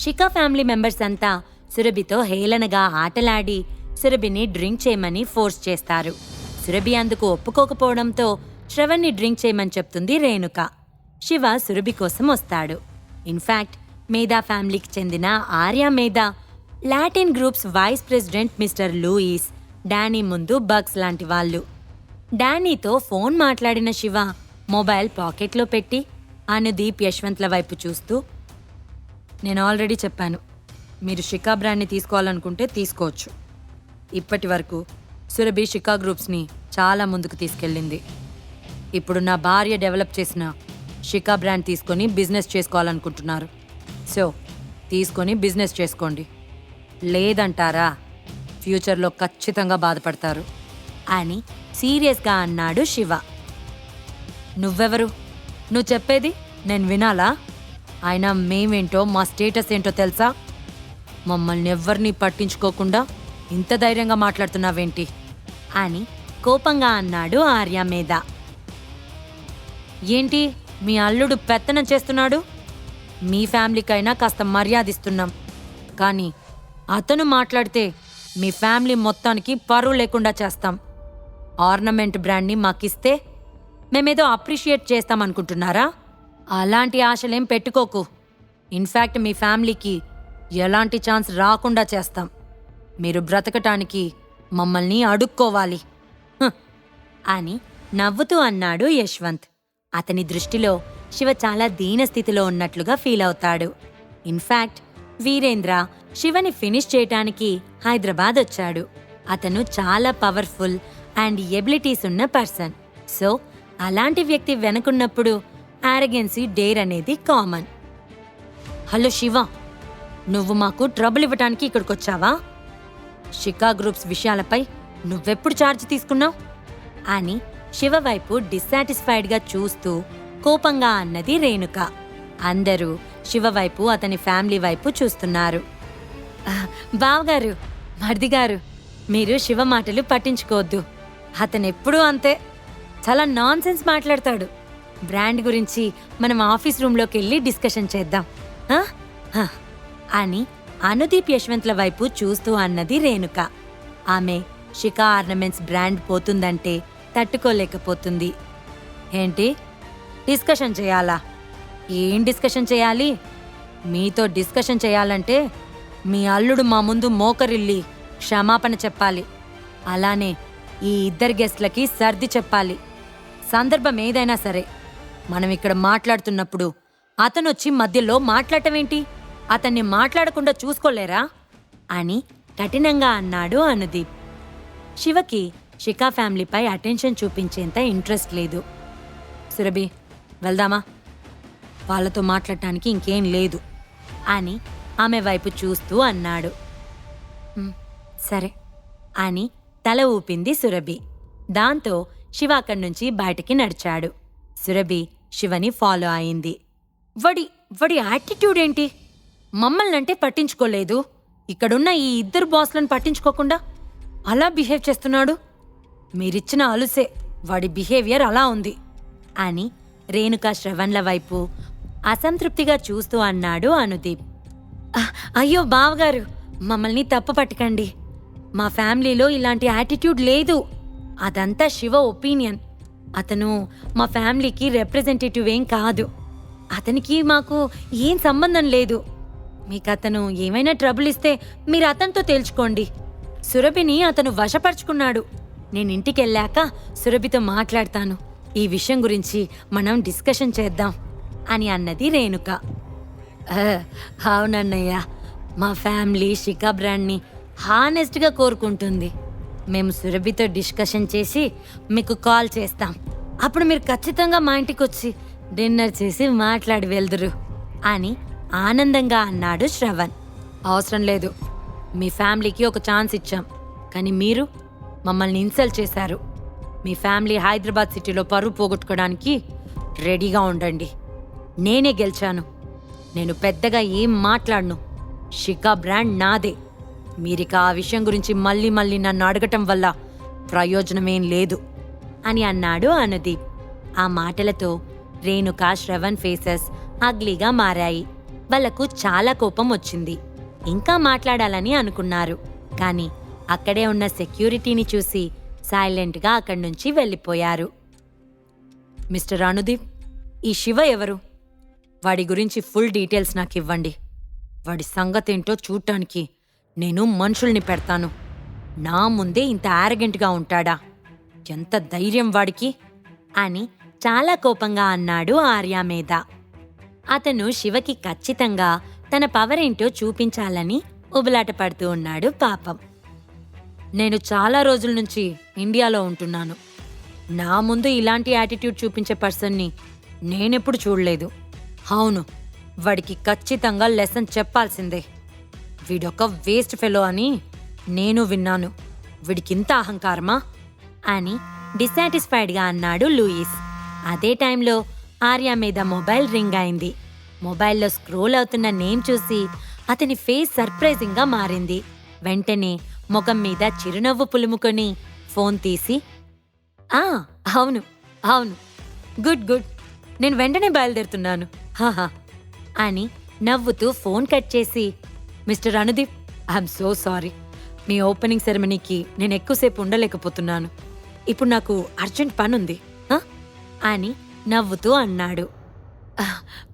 Shikha family members అంతా సురభితో హేళనగా ఆటలాడి సురభిని drink చేయమని ఫోర్స్ చేస్తారు. సురభి అందుకు ఒప్పుకోకపోవడంతో శ్రవణ్ని డ్రింక్ చేయమని చెప్తుంది రేణుక. శివ సురభి కోసం వస్తాడు. ఇన్ఫాక్ట్ మేధా ఫ్యామిలీకి చెందిన Arya Medha Latin groups vice president Mr Louis Danny ముందు బగ్స్ లాంటి వాళ్ళు. డానీతో ఫోన్ మాట్లాడిన శివ మొబైల్ పాకెట్లో పెట్టి అనుదీప్ యశ్వంత్ల వైపు చూస్తూ నేను ఆల్రెడీ చెప్పాను. మీరు షికా బ్రాండ్ని తీసుకోవాలనుకుంటే తీసుకోవచ్చు. ఇప్పటి వరకు సురభి షికా గ్రూప్స్ని చాలా ముందుకు తీసుకెళ్ళింది. ఇప్పుడు నా భార్య డెవలప్ చేసిన షికా బ్రాండ్ తీసుకొని బిజినెస్ చేసుకోవాలనుకుంటున్నారు. సో తీసుకొని బిజినెస్ చేసుకోండి. లేదంటారా? ఫ్యూచర్లో ఖచ్చితంగా బాధపడతారు. అని సీరియస్గా అన్నాడు శివ. నువ్వెవరు? నువ్వు చెప్పేది నేను వినాలా? అయినా మేమేంటో మా స్టేటస్ ఏంటో తెలుసా? మమ్మల్ని ఎవరిని పట్టించుకోకుండా ఇంత ధైర్యంగా మాట్లాడుతున్నావేంటి? అని కోపంగా అన్నాడు ఆర్య మీద. ఏంటి మీ అల్లుడు పెత్తనం చేస్తున్నాడు? మీ ఫ్యామిలీకైనా కాస్త మర్యాదిస్తున్నాం. కానీ అతను మాట్లాడితే మీ ఫ్యామిలీ మొత్తానికి పరువు లేకుండా చేస్తాం. ఆర్నమెంట్ బ్రాండ్ని మాకిస్తే మేమేదో అప్రిషియేట్ చేస్తాం అనుకుంటున్నారా అలాంటి ఆశలేం పెట్టుకోకు. ఇన్ఫ్యాక్ట్ మీ ఫ్యామిలీకి ఎలాంటి ఛాన్స్ రాకుండా చేస్తాం. మీరు బ్రతకటానికి మమ్మల్ని అడుక్కోవాలి. హ్. అని నవ్వుతూ అన్నాడు యశ్వంత్. అతని దృష్టిలో శివ చాలా దీన స్థితిలో ఉన్నట్లుగా ఫీల్ అవుతాడు. ఇన్ఫ్యాక్ట్ వీరేంద్ర శివని ఫినిష్ చేయటానికి హైదరాబాద్ వచ్చాడు. అతను చాలా పవర్ఫుల్ అండ్ ఎబిలిటీస్ ఉన్న పర్సన్ సో అలాంటి వ్యక్తి వెనుకున్నప్పుడు యారగెన్సీ డేర్ అనేది కామన్. హలో శివ నువ్వు మాకు ట్రబుల్ ఇవ్వటానికి ఇక్కడికి వచ్చావా షికా గ్రూప్స్ విషయాలపై నువ్వెప్పుడు ఛార్జ్ తీసుకున్నావు? అని శివ వైపు డిస్సాటిస్ఫైడ్గా చూస్తూ కోపంగా అన్నది రేణుక. అందరూ శివ వైపు అతని ఫ్యామిలీ వైపు చూస్తున్నారు. బావగారు మర్దిగారు మీరు శివ మాటలు పట్టించుకోవద్దు. అతనెప్పుడూ అంతే. చాలా నాన్సెన్స్ మాట్లాడతాడు. బ్రాండ్ గురించి మనం ఆఫీస్ రూమ్లోకి వెళ్ళి డిస్కషన్ చేద్దాం. అని అనుదీప్ యశ్వంత్ల వైపు చూస్తూ అన్నది రేణుక. ఆమె షికా ఆర్నమెంట్స్ బ్రాండ్ పోతుందంటే తట్టుకోలేకపోతుంది. ఏంటి? డిస్కషన్ చేయాలా? ఏం డిస్కషన్ చేయాలి? మీతో డిస్కషన్ చేయాలంటే మీ అల్లుడు మా ముందు మోకరిల్లి క్షమాపణ చెప్పాలి. అలానే ఈ ఇద్దరు గెస్ట్లకి సర్ది చెప్పాలి. సందర్భం ఏదైనా సరే. మనం ఇక్కడ మాట్లాడుతున్నప్పుడు అతనొచ్చి మధ్యలో మాట్లాడటమేంటి? అతన్ని మాట్లాడకుండా చూసుకోలేరా? అని కఠినంగా అన్నాడు అనుదీప్. శివకి షికా ఫ్యామిలీపై అటెన్షన్ చూపించేంత ఇంట్రెస్ట్ లేదు. సురభి వెళ్దామా? వాళ్ళతో మాట్లాడటానికి ఇంకేం లేదు అని ఆమె వైపు చూస్తూ అన్నాడు. సరే అని తల ఊపింది సురభి. దాంతో శివ అక్కడి నుంచి బయటికి నడిచాడు. సురభి శివని ఫాలో అయింది. వడి వడి యాటిట్యూడ్ ఏంటి మమ్మల్ని అంటే పట్టించుకోలేదు. ఇక్కడున్న ఈ ఇద్దరు బాస్లను పట్టించుకోకుండా అలా బిహేవ్ చేస్తున్నాడు? మీరిచ్చిన అలుసే వాడి బిహేవియర్ అలా ఉంది అని రేణుక శ్రవణ్ల వైపు అసంతృప్తిగా చూస్తూ అన్నాడు అనుదీప్. అయ్యో బావగారు మమ్మల్ని తప్పు పట్టకండి. మా ఫ్యామిలీలో ఇలాంటి యాటిట్యూడ్ లేదు. అదంతా శివ ఒపీనియన్. అతను మా ఫ్యామిలీకి రిప్రజెంటేటివ్ ఏం కాదు. అతనికి మాకు ఏం సంబంధం లేదు. మీకు అతను ఏమైనా ట్రబుల్ ఇస్తే మీరు అతనితో తేల్చుకోండి. సురభిని అతను వశపరుచుకున్నాడు. నేను ఇంటికెళ్ళాక సురభితో మాట్లాడతాను. ఈ విషయం గురించి మనం డిస్కషన్ చేద్దాం అని అన్నది రేణుక. అవునన్నయ్య మా ఫ్యామిలీ షికా బ్రాండ్ని హానెస్ట్గా కోరుకుంటుంది. మేము సురభితో డిస్కషన్ చేసి మీకు కాల్ చేస్తాం. అప్పుడు మీరు ఖచ్చితంగా మా ఇంటికి వచ్చి డిన్నర్ చేసి మాట్లాడి వెళ్దురు అని ఆనందంగా అన్నాడు శ్రవణ్. అవసరం లేదు. మీ ఫ్యామిలీకి ఒక ఛాన్స్ ఇచ్చాం. కానీ మీరు మమ్మల్ని ఇన్సల్ట్ చేశారు. మీ ఫ్యామిలీ హైదరాబాద్ సిటీలో పరువు పోగొట్టుకోవడానికి రెడీగా ఉండండి. నేనే గెలిచాను. నేను పెద్దగా ఏం మాట్లాడను. షికా బ్రాండ్ నాదే. మీరిక ఆ విషయం గురించి మళ్ళీ మళ్ళీ నన్ను అడగటం వల్ల ప్రయోజనమేం లేదు. అని అన్నాడు అనుదీప్. ఆ మాటలతో రేణుక శ్రవణ్ ఫేసెస్ అగ్లీగా మారాయి. వాళ్ళకు చాలా కోపం వచ్చింది. ఇంకా మాట్లాడాలని అనుకున్నారు. కానీ అక్కడే ఉన్న సెక్యూరిటీని చూసి సైలెంట్గా అక్కడి నుంచి వెళ్ళిపోయారు. మిస్టర్ అనుదీప్ ఈ శివ ఎవరు? వాడి గురించి ఫుల్ డీటెయిల్స్ నాకు ఇవ్వండి వాడి సంగతేంటో చూడటానికి నేను మనుషుల్ని పెడతాను. నా ముందే ఇంత ఆరగెంట్గా ఉంటాడా? ఎంత ధైర్యం వాడికి? అని చాలా కోపంగా అన్నాడు ఆర్య మీద అతను శివకి ఖచ్చితంగా తన పవర్ ఏంటో చూపించాలని ఉబలాట పడుతూ ఉన్నాడు పాపం. నేను చాలా రోజుల నుంచి ఇండియాలో ఉంటున్నాను. నా ముందు ఇలాంటి యాటిట్యూడ్ చూపించే పర్సన్ని నేనెప్పుడు చూడలేదు. అవును వాడికి ఖచ్చితంగా లెసన్ చెప్పాల్సిందే. వీడొక వేస్ట్ ఫెలో అని నేను విన్నాను. వీడికింత అహంకారమా? అని డిసాటిస్ఫైడ్గా అన్నాడు లూయిస్. అదే టైంలో ఆర్య మీద మొబైల్ రింగ్ అయింది. మొబైల్లో స్క్రోల్ అవుతున్న నేమ్ చూసి అతని ఫేస్ సర్ప్రైజింగ్గా మారింది. వెంటనే ముఖం మీద చిరునవ్వు పులుముకొని ఫోన్ తీసి ఆ అవును అవును గుడ్ గుడ్ నేను వెంటనే బయలుదేరుతున్నాను హాహా అని నవ్వుతూ ఫోన్ కట్ చేసి Mr Anudeep I'm so sorry. Me opening సెరమనీకి నేను ఎక్కువసేపు ఉండలేకపోతున్నాను. ఇప్పుడు నాకు అర్జెంట్ పని ఉంది అని నవ్వుతూ అన్నాడు.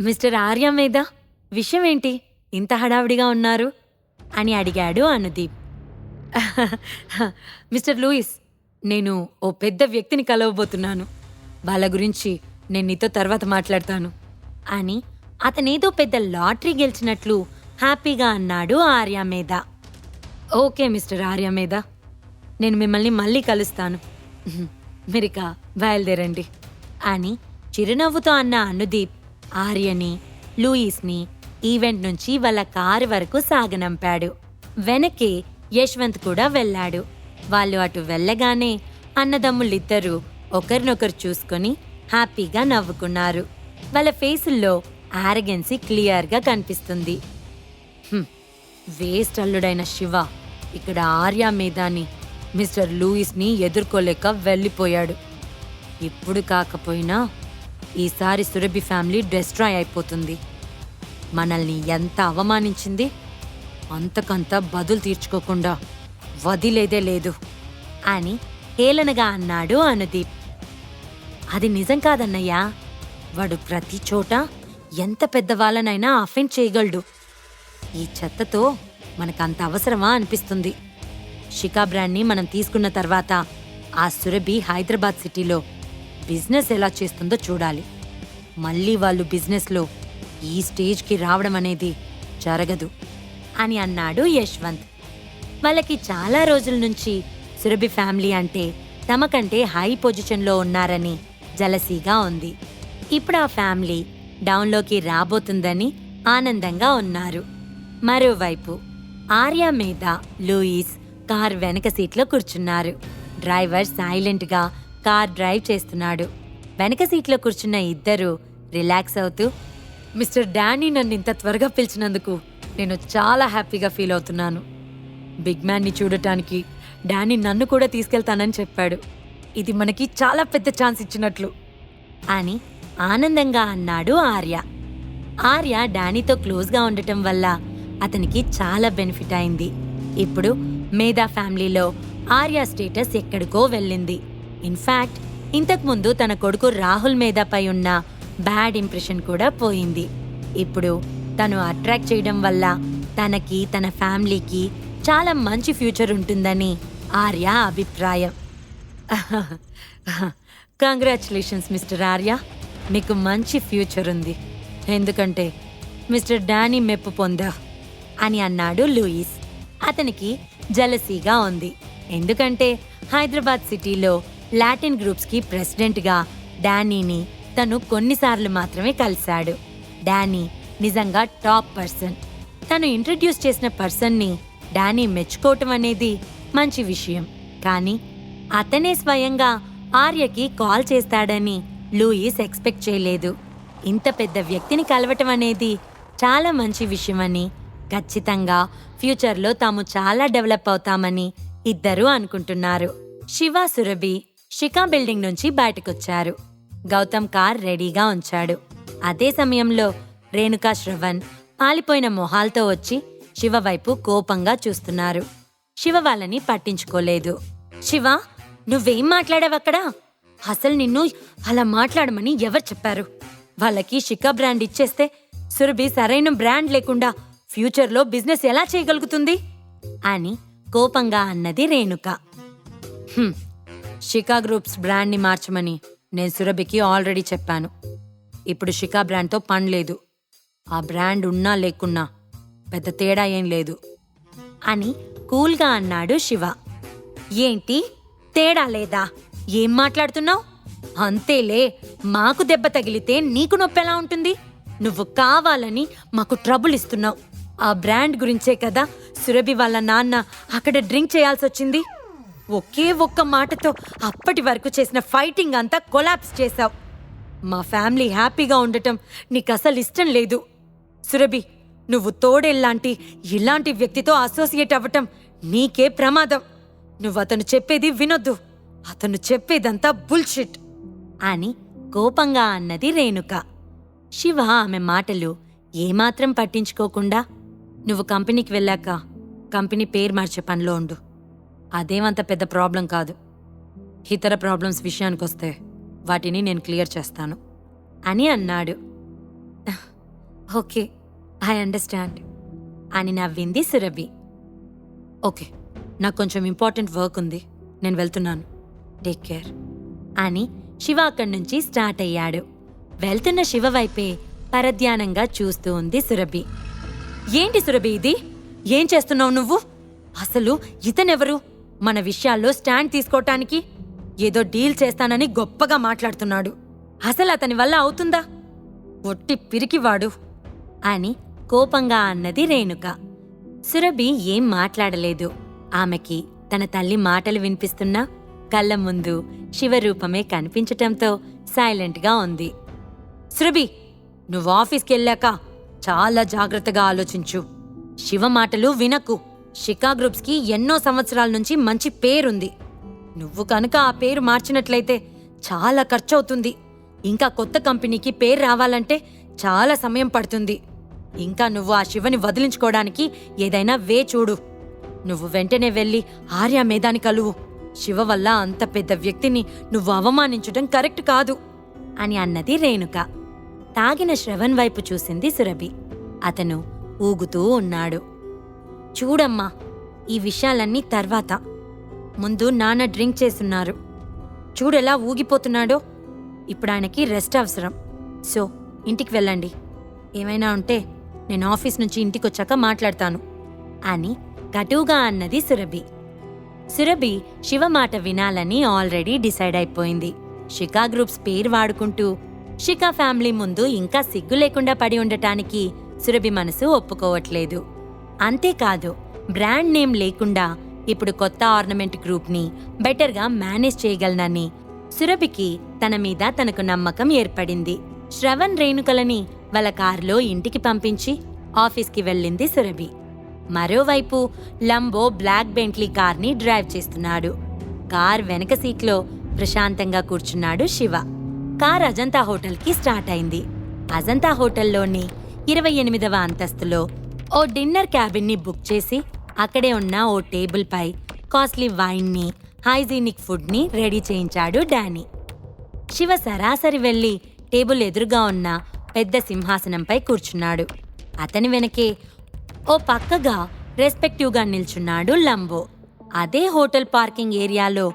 మిస్టర్ ఆర్య మీద? విషయం ఏంటి ఇంత హడావిడిగా ఉన్నారు? అని అడిగాడు అనుదీప్. మిస్టర్ లూయిస్ నేను ఓ పెద్ద వ్యక్తిని కలవబోతున్నాను. వాళ్ళ గురించి నేను నీతో తర్వాత మాట్లాడతాను అని అతనేదో పెద్ద లాటరీ గెలిచినట్లు హ్యాపీగా అన్నాడు ఆర్య ఓకే మిస్టర్ ఆర్య నేను మిమ్మల్ని మళ్ళీ కలుస్తాను. మీరిక బయలుదేరండి. అని చిరునవ్వుతో అన్న అనుదీప్ ఆర్యని లూయిస్ని ఈవెంట్ నుంచి వాళ్ళ కారు వరకు సాగనంపాడు. వెనక్కి యశ్వంత్ కూడా వెళ్ళాడు. వాళ్ళు అటు వెళ్ళగానే అన్నదమ్ములిద్దరూ ఒకరినొకరు చూసుకొని హ్యాపీగా నవ్వుకున్నారు. వాళ్ళ ఫేసుల్లో ఆరగెన్సీ క్లియర్గా కనిపిస్తుంది. వేస్ట్ అల్లుడైన శివ ఇక్కడ ఆర్య మీదాని మిస్టర్ లూయిస్ని ఎదుర్కోలేక వెళ్ళిపోయాడు. ఇప్పుడు కాకపోయినా ఈసారి సురభి ఫ్యామిలీ డెస్ట్రాయ్ అయిపోతుంది. మనల్ని ఎంత అవమానించింది? అంతకంత బదులు తీర్చుకోకుండా వదిలేదే లేదు అని హేళనగా అన్నాడు అనుదీప్. అది నిజం కాదన్నయ్యా. వాడు ప్రతి చోట ఎంత పెద్దవాళ్ళనైనా అఫెండ్ చేయగలడు. ఈ చెత్తతో మనకంత అవసరమా అనిపిస్తుంది. షికా బ్రాండ్ని మనం తీసుకున్న తర్వాత ఆ సురభి హైదరాబాద్ సిటీలో బిజినెస్ ఎలా చేస్తుందో చూడాలి. మళ్ళీ వాళ్ళు బిజినెస్లో ఈ స్టేజ్కి రావడం అనేది జరగదు అని అన్నాడు యశ్వంత్. వాళ్ళకి చాలా రోజుల నుంచి సురభి ఫ్యామిలీ అంటే తమకంటే హై పొజిషన్లో ఉన్నారని జలసీగా ఉంది. ఇప్పుడు ఆ ఫ్యామిలీ డౌన్లోకి రాబోతుందని ఆనందంగా ఉన్నారు. మరోవైపు ఆర్య మీద లూయిస్ కార్ వెనక సీట్లో కూర్చున్నారు. డ్రైవర్ సైలెంట్గా కార్ డ్రైవ్ చేస్తున్నాడు. వెనక సీట్లో కూర్చున్న ఇద్దరు రిలాక్స్ అవుతూ మిస్టర్ డానీ నన్ను ఇంత త్వరగా పిలిచినందుకు నేను చాలా హ్యాపీగా ఫీల్ అవుతున్నాను. బిగ్ మ్యాన్ని చూడటానికి డానీ నన్ను కూడా తీసుకెళ్తానని చెప్పాడు. ఇది మనకి చాలా పెద్ద ఛాన్స్ ఇచ్చినట్లు. అని ఆనందంగా అన్నాడు ఆర్య. ఆర్య డానీతో క్లోజ్గా ఉండటం వల్ల అతనికి చాలా బెనిఫిట్ అయింది. ఇప్పుడు మేధా ఫ్యామిలీలో ఆర్య స్టేటస్ ఎక్కడికో వెళ్ళింది. ఇన్ఫ్యాక్ట్ ఇంతకుముందు తన కొడుకు రాహుల్ మేధాపై ఉన్న బ్యాడ్ ఇంప్రెషన్ కూడా పోయింది. ఇప్పుడు తను అట్రాక్ట్ చేయడం వల్ల తనకి తన ఫ్యామిలీకి చాలా మంచి ఫ్యూచర్ ఉంటుందని ఆర్య అభిప్రాయం. Congratulations mister Arya. మీకు మంచి ఫ్యూచర్ ఉంది. ఎందుకంటే మిస్టర్ డానీ మెప్పు పొందా. అని అన్నాడు లూయిస్. అతనికి జలసీగా ఉంది. ఎందుకంటే హైదరాబాద్ సిటీలో లాటిన్ గ్రూప్స్కి ప్రెసిడెంట్గా డానీని తను కొన్నిసార్లు మాత్రమే కలిశాడు. డానీ నిజంగా టాప్ పర్సన్. తను ఇంట్రడ్యూస్ చేసిన పర్సన్ని డానీ మెచ్చుకోవటం అనేది మంచి విషయం. కానీ అతనే స్వయంగా ఆర్యకి కాల్ చేస్తాడని లూయిస్ ఎక్స్పెక్ట్ చేయలేదు. ఇంత పెద్ద వ్యక్తిని కలవటం అనేది చాలా మంచి విషయమని ఖచ్చితంగా ఫ్యూచర్లో తాము చాలా డెవలప్ అవుతామని ఇద్దరూ అనుకుంటున్నారు. శివ సురభి షికా బిల్డింగ్ నుంచి బయటకొచ్చారు. గౌతమ్ కార్ రెడీగా ఉంచాడు. అదే సమయంలో రేణుకా శ్రవణ్ పాలిపోయిన మొహాలతో వచ్చి శివ వైపు కోపంగా చూస్తున్నారు. శివ వాళ్ళని పట్టించుకోలేదు. శివ నువ్వేం మాట్లాడావక్కడ? అసలు నిన్ను అలా మాట్లాడమని ఎవరు చెప్పారు? వాళ్ళకి షికా బ్రాండ్ ఇచ్చేస్తే సురభి సరైన బ్రాండ్ లేకుండా ఫ్యూచర్లో బిజినెస్ ఎలా చేయగలుగుతుంది? అని కోపంగా అన్నది రేణుక. షికా గ్రూప్స్ బ్రాండ్ని మార్చమని నేను సురభికి ఆల్రెడీ చెప్పాను. ఇప్పుడు షికా బ్రాండ్తో పని లేదు. ఆ బ్రాండ్ ఉన్నా లేకున్నా పెద్ద తేడా ఏం లేదు. అని కూల్గా అన్నాడు శివ. ఏంటి? తేడా లేదా? ఏం మాట్లాడుతున్నావు? అంతేలే మాకు దెబ్బ తగిలితే నీకు నొప్పి ఎలా ఉంటుంది? నువ్వు కావాలని మాకు ట్రబుల్ ఇస్తున్నావు. ఆ బ్రాండ్ గురించే కదా సురభి వాళ్ళ నాన్న అక్కడ డ్రింక్ చేయాల్సి వచ్చింది ఒకే ఒక్క మాటతో అప్పటి వరకు చేసిన ఫైటింగ్ అంతా కొలాప్స్ చేశావు. మా ఫ్యామిలీ హ్యాపీగా ఉండటం నీకు అసలు ఇష్టం లేదు. సురభి నువ్వు తోడేల్లాంటి ఇలాంటి వ్యక్తితో అసోసియేట్ అవ్వటం నీకే ప్రమాదం. నువ్వు అతను చెప్పేది వినొద్దు. అతను చెప్పేదంతా బుల్షిట్. అని కోపంగా అన్నది రేణుక. శివ ఆమె మాటలు ఏమాత్రం పట్టించుకోకుండా నువ్వు కంపెనీకి వెళ్ళాక కంపెనీ పేరు మార్చే పనిలో ఉండు. అదేమంత పెద్ద ప్రాబ్లం కాదు. ఇతర ప్రాబ్లమ్స్ విషయానికొస్తే వాటిని నేను క్లియర్ చేస్తాను. అని అన్నాడు. ఓకే ఐ అండర్స్టాండ్ అని నవ్వింది సురభి. ఓకే నాకు కొంచెం ఇంపార్టెంట్ వర్క్ ఉంది నేను వెళ్తున్నాను. టేక్ కేర్ అని శివ అక్కడి నుంచి స్టార్ట్ అయ్యాడు. వెళ్తున్న శివ వైపే పరధ్యానంగా చూస్తూ ఉంది సురభి. ఏంటి సురభి ఇది? ఏం చేస్తున్నావు నువ్వు? అసలు ఇతనెవరు? మన విషయాల్లో స్టాండ్ తీసుకోవటానికి ఏదో డీల్ చేస్తానని గొప్పగా మాట్లాడుతున్నాడు. అసలు అతని వల్ల అవుతుందా? ఒట్టి పిరికివాడు. అని కోపంగా అన్నది రేణుక. సురభి ఏం మాట్లాడలేదు. ఆమెకి తన తల్లి మాటలు వినిపిస్తున్నా కళ్ళ ముందు శివరూపమే కనిపించటంతో సైలెంట్గా ఉంది. సురభి నువ్వు ఆఫీస్కి వెళ్ళాక చాలా జాగ్రత్తగా ఆలోచించు. శివ మాటలు వినకు. షికా గ్రూప్స్కి ఎన్నో సంవత్సరాల నుంచి మంచి పేరుంది. నువ్వు కనుక ఆ పేరు మార్చినట్లయితే చాలా ఖర్చవుతుంది. ఇంకా కొత్త కంపెనీకి పేరు రావాలంటే చాలా సమయం పడుతుంది. ఇంకా నువ్వు ఆ శివని వదిలించుకోవడానికి ఏదైనా వే చూడు. నువ్వు వెంటనే వెళ్ళి ఆర్య మేధాని కలువు. శివ వల్ల అంత పెద్ద వ్యక్తిని నువ్వు అవమానించడం కరెక్ట్ కాదు. అని అన్నది రేణుక. తాగిన శ్రవణ్ వైపు చూసింది సురభి. అతను ఊగుతూ ఉన్నాడు. చూడమ్మా ఈ విషయాలన్నీ తర్వాత. ముందు నాన్న డ్రింక్ చేస్తున్నారు. చూడెలా ఊగిపోతున్నాడో? ఇప్పుడు ఆయనకి రెస్ట్ అవసరం. సో ఇంటికి వెళ్ళండి. ఏమైనా ఉంటే నేను ఆఫీస్ నుంచి ఇంటికి వచ్చాక మాట్లాడతాను అని కటువుగా అన్నది సురభి. సురభి శివ మాట వినాలని ఆల్రెడీ డిసైడ్ అయిపోయింది. షికా గ్రూప్స్ పేరు వాడుకుంటూ షికా ఫ్యామిలీ ముందు ఇంకా సిగ్గు లేకుండా పడి ఉండటానికి సురభి మనసు ఒప్పుకోవట్లేదు. అంతేకాదు బ్రాండ్ నేమ్ లేకుండా ఇప్పుడు కొత్త ఆర్నమెంట్ గ్రూప్ని బెటర్గా మేనేజ్ చేయగలనని సురభికి తన మీద తనకు నమ్మకం ఏర్పడింది. శ్రవణ్ రేణుకలని వాళ్ళ కారులో ఇంటికి పంపించి ఆఫీస్కి వెళ్ళింది సురభి. మరోవైపు లంబో బ్లాక్ బెంట్లీ కార్ని డ్రైవ్ చేస్తున్నాడు. కార్ వెనక సీట్లో ప్రశాంతంగా కూర్చున్నాడు శివ. కార్ అజంతా హోటల్కి స్టార్ట్ అయింది. అజంతా హోటల్లోని ఇరవై ఎనిమిదవ అంతస్తులో ఓ డిన్నర్ క్యాబిన్ని బుక్ చేసి అక్కడే ఉన్న ఓ టేబుల్పై కాస్ట్లీ వైన్ని హైజీనిక్ ఫుడ్ని రెడీ చేయించాడు డానీ. శివ సరాసరి వెళ్ళి టేబుల్ ఎదురుగా ఉన్న పెద్ద సింహాసనంపై కూర్చున్నాడు. అతని వెనకే ఓ పక్కగా రెస్పెక్టివ్గా నిల్చున్నాడు లంబో. అదే హోటల్ పార్కింగ్ ఏరియాలో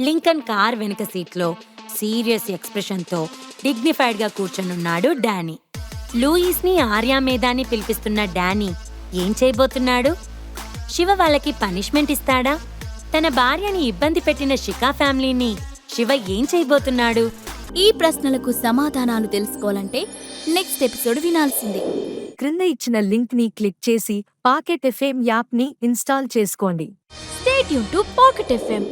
లింకన్ కార్ వెనుక సీట్లో సీరియస్ ఎక్స్ప్రెషన్తో డిగ్నిఫైడ్గా కూర్చొనున్నాడు డానీ. లూయిస్ని ఆర్యా మేధాని పిలిపిస్తున్న డానీ ఏం చేయబోతున్నాడు? శివ వాళ్ళకి పనిష్మెంట్ ఇస్తాడా? తన భార్యని ఇబ్బంది పెట్టిన షికా ఫ్యామిలీని శివ ఏం చేయబోతున్నాడు? ఈ ప్రశ్నలకు సమాధానాలు తెలుసుకోవాలంటే నెక్స్ట్ ఎపిసోడ్ వినాల్సిందే. క్రింద ఇచ్చిన లింక్ని క్లిక్ చేసి పాకెట్ ఎఫ్ఎం యాప్ని ఇన్స్టాల్ చేసుకోండి. స్టేట్ యూన్ టు పాకెట్ ఎఫ్ఎం